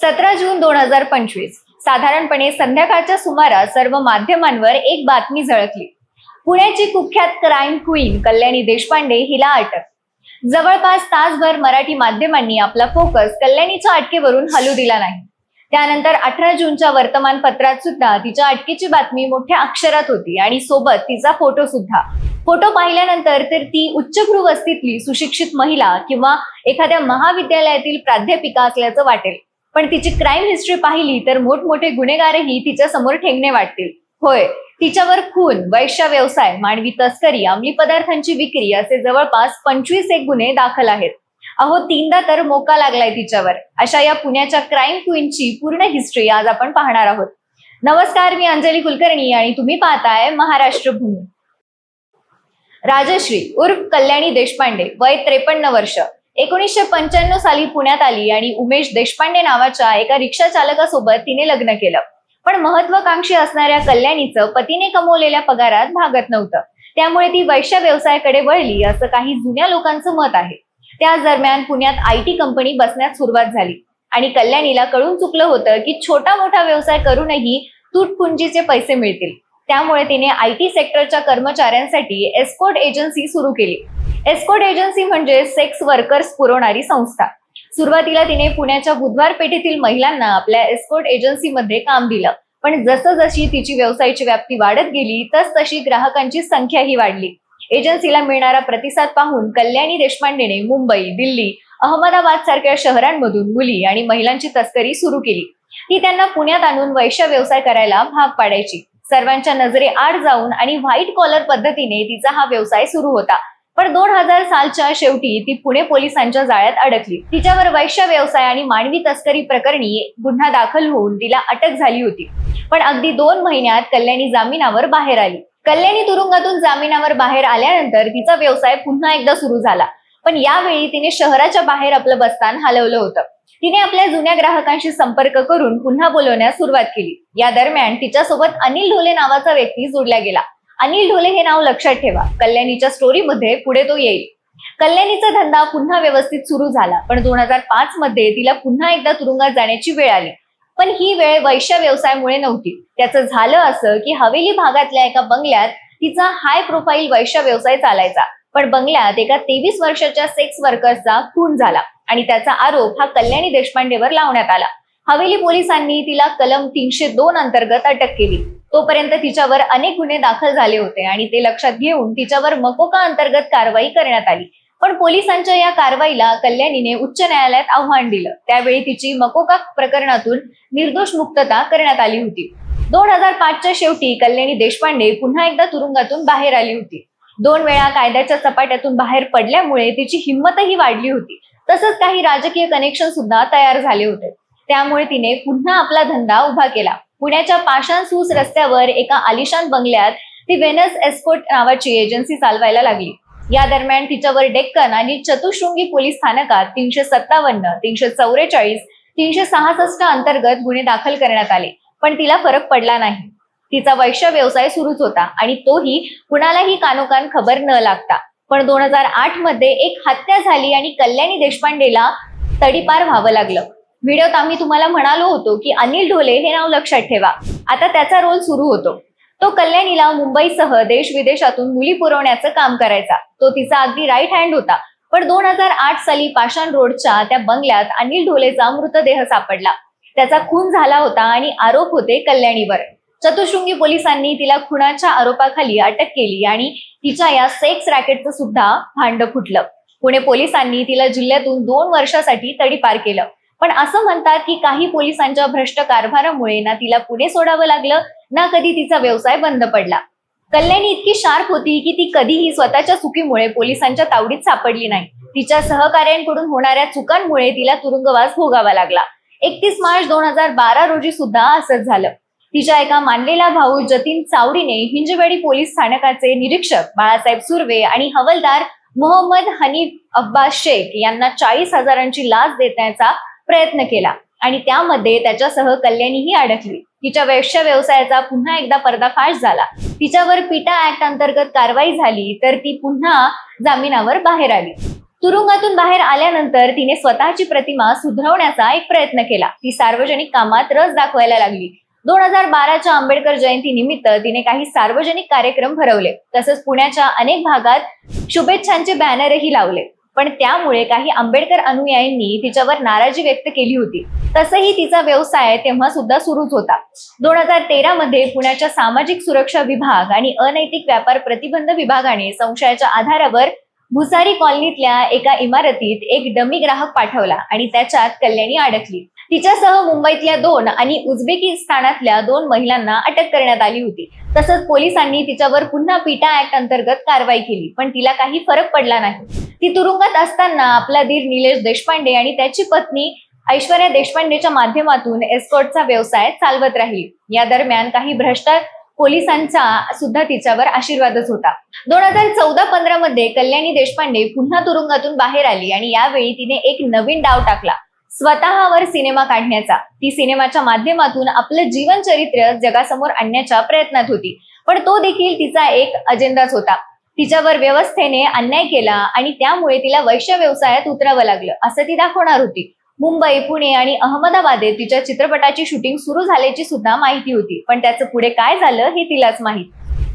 सतरा जून दोन हजार पंचवीस. साधारणपणे संध्याकाळच्या सुमारास सर्व माध्यमांवर एक बातमी झळकली. पुण्याची कुख्यात क्राईम क्वीन कल्याणी देशपांडे हिला अटक. जवळपास तासभर मराठी माध्यमांनी आपला फोकस कल्याणीच्या अटकेवरून हलू दिला नाही. त्यानंतर अठरा जूनच्या वर्तमानपत्रात सुद्धा तिच्या अटकेची बातमी मोठ्या अक्षरात होती आणि सोबत तिचा फोटो सुद्धा. फोटो पाहिल्यानंतर तर ती उच्चभ्रू वस्तीतली सुशिक्षित महिला किंवा एखाद्या महाविद्यालयातील प्राध्यापिका असल्याचं वाटेल. पण तिची क्राईम हिस्ट्री पाहिली तर मोठमोठे गुन्हेगारही तिच्या समोर ठेंगणे वाटतील. होय तिच्यावर खून वैश्य व्यवसाय मानवी तस्करी अंमली पदार्थांची विक्री असे जवळपास पंचवीस एक गुन्हे दाखल आहेत. अहो तीनदा तर मोका लागलाय तिच्यावर. अशा या पुण्याच्या क्राईम क्वीनची पूर्ण हिस्ट्री आज आपण पाहणार आहोत. नमस्कार मी अंजली कुलकर्णी आणि तुम्ही पाहताय महाराष्ट्र भूमी. राजश्री उर्फ कल्याणी देशपांडे वय त्रेपन्न वर्ष. एकोणीसशे पंच्याण्णव साली पुण्यात आली आणि उमेश देशपांडे नावाच्या एका रिक्षा चालकासोबत तिने लग्न केलं. पण महत्वाकांक्षी असणाऱ्या कल्याणीचं पतीने कमवलेल्या पगारात भागत नव्हतं. त्यामुळे ती वैश्य व्यवसायाकडे वळली असं काही जुन्या लोकांचं मत आहे. त्याच दरम्यान पुण्यात आय टी कंपनी बसण्यास सुरुवात झाली. आणि कल्याणीला कळून चुकलं होतं की छोटा मोठा व्यवसाय करूनही तुटपुंजीचे पैसे मिळतील. त्यामुळे तिने आय टी सेक्टरच्या कर्मचाऱ्यांसाठी एस्कोर्ट एजन्सी सुरू केली. एस्कॉट एजन्सी म्हणजे सेक्स वर्कर्स पुरवणारी संस्था. सुरुवातीला तिने पुण्याच्या बुधवार पेठेतील महिलांना आपल्या एस्कॉट एजन्सीमध्ये काम दिलं. पण जसं जशी तिची व्यवसायाची व्याप्ती वाढत गेली तस तशी ग्राहकांची संख्याही वाढली. एजन्सीला मिळणारा प्रतिसाद पाहून कल्याणी देशपांडेने मुंबई दिल्ली अहमदाबाद सारख्या शहरांमधून मुली आणि महिलांची तस्करी सुरू केली. ती त्यांना पुण्यात आणून वैश्य व्यवसाय करायला भाग पाडायची. सर्वांच्या नजरे आड जाऊन आणि व्हाईट कॉलर पद्धतीने तिचा हा व्यवसाय सुरू होता. पण दोन हजार सालच्या शेवटी ती पुणे पोलिसांच्या जाळ्यात अडकली. तिच्यावर वैश्य व्यवसाय आणि मानवी तस्करी प्रकरणी गुन्हा दाखल होऊन तिला अटक झाली होती. पण अगदी दोन महिन्यात कल्याणी जामिनावर बाहेर आली. कल्याणी तुरुंगातून जामिनावर बाहेर आल्यानंतर तिचा व्यवसाय पुन्हा एकदा सुरू झाला. पण यावेळी तिने शहराच्या बाहेर आपलं बस्तान हलवलं होतं. तिने आपल्या जुन्या ग्राहकांशी संपर्क करून पुन्हा बोलवण्यास सुरुवात केली. या दरम्यान तिच्यासोबत अनिल ढोले नावाचा व्यक्ती जोडला गेला. अनिल ढोले हे नाव लक्षात ठेवा. कल्याणीच्या स्टोरीमध्ये पुढे तो येईल. कल्याणीचा धंदा पुन्हा व्यवस्थित सुरू झाला पण दोन हजार पाच मध्ये तिला पुन्हा एकदा तुरुंगात जाण्याची वेळ आली. पण ही वेळ वैश्य व्यवसायामुळे नव्हती. त्याचं झालं असं की हवेली भागातल्या एका बंगल्यात तिचा हाय प्रोफाईल वैश्य व्यवसाय चालायचा. पण बंगल्यात एका तेवीस वर्षाच्या सेक्स वर्कर्सचा खून झाला आणि त्याचा आरोप हा कल्याणी देशपांडेवर लावण्यात आला. हवेली पोलिसांनी तिला कलम तीनशे दोन अंतर्गत अटक केली. तोपर्यंत तिच्यावर अनेक गुन्हे दाखल झाले होते आणि ते लक्षात घेऊन तिच्यावर मकोका अंतर्गत कारवाई करण्यात आली. पण पोलिसांच्या या कारवाईला कल्याणीने उच्च न्यायालयात आव्हान दिलं. त्यावेळी तिची मकोका प्रकरणातून निर्दोष मुक्तता करण्यात आली होती. दोन हजार पाचच्या शेवटी कल्याणी देशपांडे पुन्हा एकदा तुरुंगातून बाहेर आली होती. दोन वेळा कायद्याच्या चपाट्यातून बाहेर पडल्यामुळे तिची हिंमतही वाढली होती. तसंच काही राजकीय कनेक्शन सुद्धा तयार झाले होते. त्यामुळे तिने पुन्हा आपला धंदा उभा केला. पुण्याच्या पाषाण सूस रस्त्यावर एका आलिशान बंगल्यात ती वेनस एस्कोट नावाची एजन्सी चालवायला लागली. या दरम्यान तिच्यावर डेक्कन आणि चतुशृंगी पोलीस स्थानकात तीनशे सत्तावन्न तीनशे चौवेचाळीस तीनशे सहासष्ट अंतर्गत गुन्हे दाखल करण्यात आले पण तिला फरक पडला नाही. तिचा वैश्य व्यवसाय सुरूच होता आणि तोही कुणालाही कानोकान खबर न लागता. पण दोन हजार आठमध्ये एक हत्या झाली आणि कल्याणी देशपांडेला तडीपार व्हावं लागलं. व्हिडिओत आम्ही तुम्हाला म्हणालो होतो की अनिल ढोले हे नाव लक्षात ठेवा. आता त्याचा रोल सुरू होतो. तो कल्याणीला मुंबईसह देश विदेशातून मुली पुरवण्याचं काम करायचा. तो तिचा अगदी राईट हँड होता. पण दोन हजार आठ साली पाषाण रोडच्या त्या बंगल्यात अनिल ढोलेचा मृतदेह सापडला. त्याचा खून झाला होता आणि आरोप होते कल्याणीवर. चतुशृंगी पोलिसांनी तिला खुनाच्या आरोपाखाली अटक केली आणि तिच्या या सेक्स रॅकेटचं सुद्धा भांड फुटलं. पुणे पोलिसांनी तिला जिल्ह्यातून दोन वर्षासाठी तडीपार केलं. पण असं म्हणतात की काही पोलिसांच्या भ्रष्ट कारभारामुळे ना तिला पुणे सोडावं लागलं ना कधी तिचा व्यवसाय बंद पडला. कल्याणी इतकी शार्प होती की ती कधीही स्वतःच्या चुकीमुळे पोलिसांच्या तावडीत सापडली नाही. तिच्या सहकार्यांकडून होणाऱ्या चुकांमुळे तिला तुरुंगवास भोगावा लागला. एकतीस मार्च दोन हजार बारा रोजी सुद्धा असंच झालं. तिच्या एका मानलेला भाऊ जतीन चावडीने हिंजवाडी पोलीस स्थानकाचे निरीक्षक बाळासाहेब सुर्वे आणि हवलदार मोहम्मद हनीफ अब्बास शेख यांना चाळीस हजारांची लाच देण्याचा प्रयत्न केला. आणि त्यामध्ये त्याच्यासह कल्याणीही अडकली. तिच्या वैश्य व्यवसायाचा पुन्हा एकदा पर्दाफाश झाला. तिच्यावर पिटा ऍक्ट अंतर्गत कारवाई झाली तर ती पुन्हा जामिनावर बाहेर आली. तुरुंगातून बाहेर आल्यानंतर तिने स्वतःची प्रतिमा सुधरवण्याचा एक प्रयत्न केला. ती सार्वजनिक कामात रस दाखवायला लागली. दोन हजार बाराच्या आंबेडकर जयंती निमित्त तिने काही सार्वजनिक कार्यक्रम भरवले. तसंच पुण्याच्या अनेक भागात शुभेच्छांचे बॅनरही लावले. पण त्यामुळे काही आंबेडकर अनुयायांनी तिच्यावर नाराजी व्यक्त केली होती. तसंही तिचा व्यवसाय तेव्हा सुद्धा सुरूच होता. दोन हजार तेरा मध्ये पुण्याच्या सामाजिक सुरक्षा विभाग आणि अनैतिक व्यापार प्रतिबंध विभागाने संशयाच्या आधारावर भुसारी कॉलनीतल्या एका इमारतीत एक डमी ग्राहक पाठवला आणि त्याच्यात कल्याणी अडकली. तिच्यासह मुंबईतल्या दोन आणि उझबेकिस्तानातल्या दोन महिलांना अटक करण्यात आली होती. तसंच पोलिसांनी तिच्यावर पुन्हा पिटा ऍक्ट अंतर्गत कारवाई केली पण तिला काही फरक पडला नाही. ती तुरुंगात असताना आपला धीर निलेश देशपांडे आणि त्याची पत्नी ऐश्वर्या देशपांडेच्या माध्यमातून एस्कॉटचा व्यवसाय चालवत राहील. या दरम्यान काही भ्रष्टाचार पोलिसांचा सुद्धा तिच्यावर आशीर्वादच होता. दोन हजार चौदा पंधरा मध्ये कल्याणी देशपांडे पुन्हा तुरुंगातून बाहेर आली आणि यावेळी तिने एक नवीन डाव टाकला. स्वतःवर सिनेमा काढण्याचा. ती सिनेमाच्या माध्यमातून आपलं जीवन चरित्र जगासमोर आणण्याच्या प्रयत्नात होती. पण तो देखील तिचा एक अजेंडाच होता. तिच्यावर व्यवस्थेने अन्याय केला आणि त्यामुळे तिला वैश्य व्यवसायात उतरावं लागलं असं ती दाखवणार होती. मुंबई पुणे आणि अहमदाबादेत तिच्या चित्रपटाची शूटिंग सुरू झाल्याची सुद्धा माहिती होती. पण त्याचं पुढे काय झालं हे तिलाच माहीत.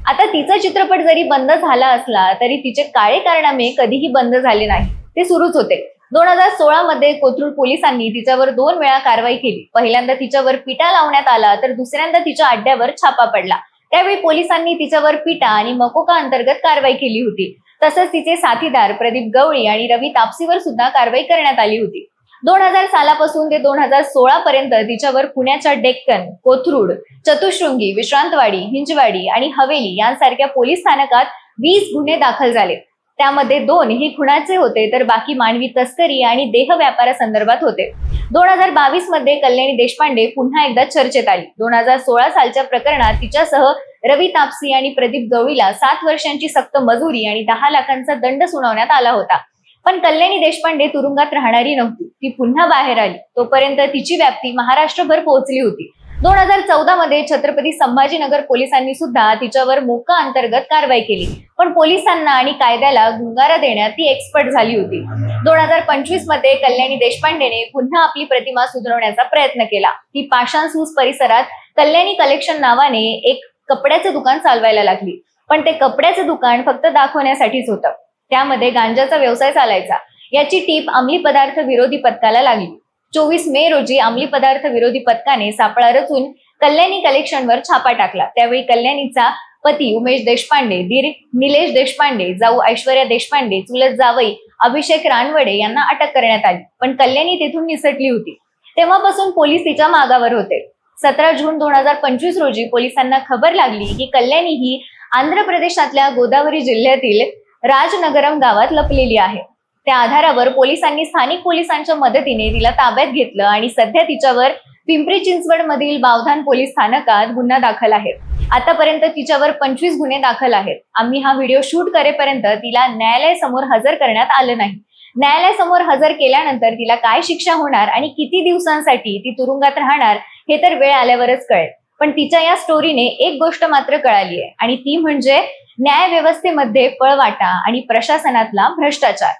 आता तिचा चित्रपट जरी बंद झाला असला तरी तिचे काळे कारणामे कधीही बंद झाले नाही. ते सुरूच होते. दोन हजार सोळा मध्ये कोथरूड पोलिसांनी तिच्यावर दोन वेळा कारवाई केली. पहिल्यांदा तिच्यावर पिटा लावण्यात आला तर दुसऱ्यांदा तिच्या अड्ड्यावर छापा पडला. त्यावेळी पोलिसांनी तिच्यावर पिटा आणि मकोका अंतर्गत कारवाई केली होती. तसंच तिचे साथीदार प्रदीप गवळी आणि रवी तापसीवर सुद्धा कारवाई करण्यात आली होती. दोन हजार सालापासून ते दोन हजार सोळा पर्यंत तिच्यावर पुण्याच्या डेक्कन कोथरूड चतुशृंगी विश्रांतवाडी हिंजवाडी आणि हवेली यांसारख्या पोलीस स्थानकात वीस गुन्हे दाखल झाले. त्यामध्ये दोन ही खुणाचे होते तर बाकी मानवी तस्करी आणि देह व्यापारासंदर्भात होते. दोन हजार बावीसमध्ये कल्याणी देशपांडे पुन्हा एकदा चर्चेत आली. दोन हजार सोळा सालच्या प्रकरणात तिच्यासह रवी तापसी आणि प्रदीप गवळीला सात वर्षांची सक्त मजुरी आणि दहा लाखांचा दंड सुनावण्यात आला होता. पण कल्याणी देशपांडे तुरुंगात राहणारी नव्हती. ती पुन्हा बाहेर आली. तोपर्यंत तिची व्याप्ती महाराष्ट्रभर पोहोचली होती. दोन हजार चौदा मध्ये छत्रपती संभाजीनगर पोलिसांनी सुद्धा तिच्यावर मोका अंतर्गत कारवाई केली. पण पोलिसांना आणि कायद्याला गुंगारा देण्यात ती एक्सपर्ट झाली होती. दोन हजार पंचवीसमध्ये कल्याणी देशपांडेने पुन्हा आपली प्रतिमा सुधारवण्याचा प्रयत्न केला. ती पाषाणसूस परिसरात कल्याणी कलेक्शन नावाने एक कपड्याचं दुकान चालवायला लागली. पण ते कपड्याचं दुकान फक्त दाखवण्यासाठीच होतं. त्यामध्ये गांजाचा व्यवसाय चालायचा. याची टीप अंमली पदार्थ विरोधी पथकाला लागली. चोवीस मे रोजी अंमली पदार्थ विरोधी पथकाने सापळा रचून कल्याणी कलेक्शनवर छापा टाकला. त्यावेळी कल्याणीचा पती उमेश देशपांडे दीर निलेश देशपांडे जाऊ ऐश्वर्या देशपांडे चुलत जावई अभिषेक रानवडे यांना अटक करण्यात आली. पण कल्याणी तेथून निसटली होती. तेव्हापासून पोलीस तिच्या मागावर होते. सतरा जून दोन हजार पंचवीस रोजी पोलिसांना खबर लागली की कल्याणी ही आंध्र प्रदेशातल्या गोदावरी जिल्ह्यातील राजनगरम गावात लपलेली आहे. त्या आधारावर पोलिसांनी स्थानिक पोलिसांच्या मदतीने तिला ताब्यात घेतलं आणि सध्या तिच्यावर पिंपरी चिंचवड मधील बावधान पोलीस स्थानकात गुन्हा दाखल आहे आतापर्यंत तिच्यावर पंचवीस गुन्हे दाखल आहेत. आम्ही हा व्हिडिओ शूट करेपर्यंत तिला न्यायालयासमोर हजर करण्यात आलं नाही. न्यायालयासमोर हजर केल्यानंतर तिला काय शिक्षा होणार आणि किती दिवसांसाठी ती तुरुंगात राहणार हे तर वेळ आल्यावरच कळेल. पण तिच्या या स्टोरीने एक गोष्ट मात्र कळाली आहे आणि ती म्हणजे न्याय व्यवस्थेमध्ये पळवाटा आणि प्रशासनातला भ्रष्टाचार.